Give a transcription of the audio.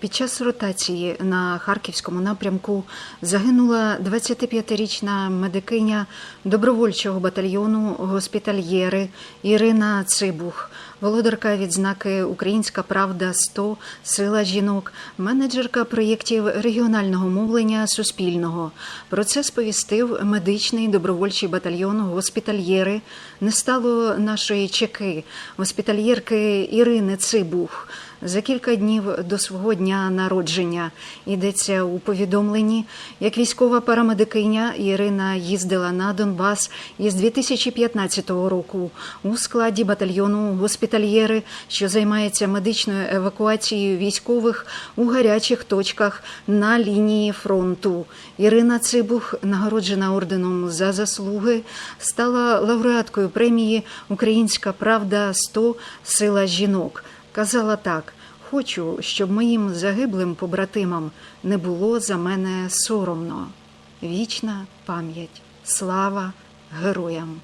Під час ротації на харківському напрямку загинула 25-річна медикиня добровольчого батальйону госпітальєри Ірина Цибух, володарка відзнаки Українська Правда 100 Сила жінок, менеджерка проєктів регіонального мовлення Суспільного. Про це сповістив медичний добровольчий батальйон госпітальєри. Не стало нашої чеки госпітальєрки Ірини Цибух. За кілька днів до свого дня народження йдеться у повідомленні, як військова парамедикиня Ірина їздила на Донбас із 2015 року у складі батальйону госпітальєри, що займається медичною евакуацією військових у гарячих точках на лінії фронту. Ірина Цибух, нагороджена орденом за заслуги, стала лауреаткою премії Українська Правда 100 Сила жінок. Казала так: хочу, щоб моїм загиблим побратимам не було за мене соромно. Вічна пам'ять, слава героям.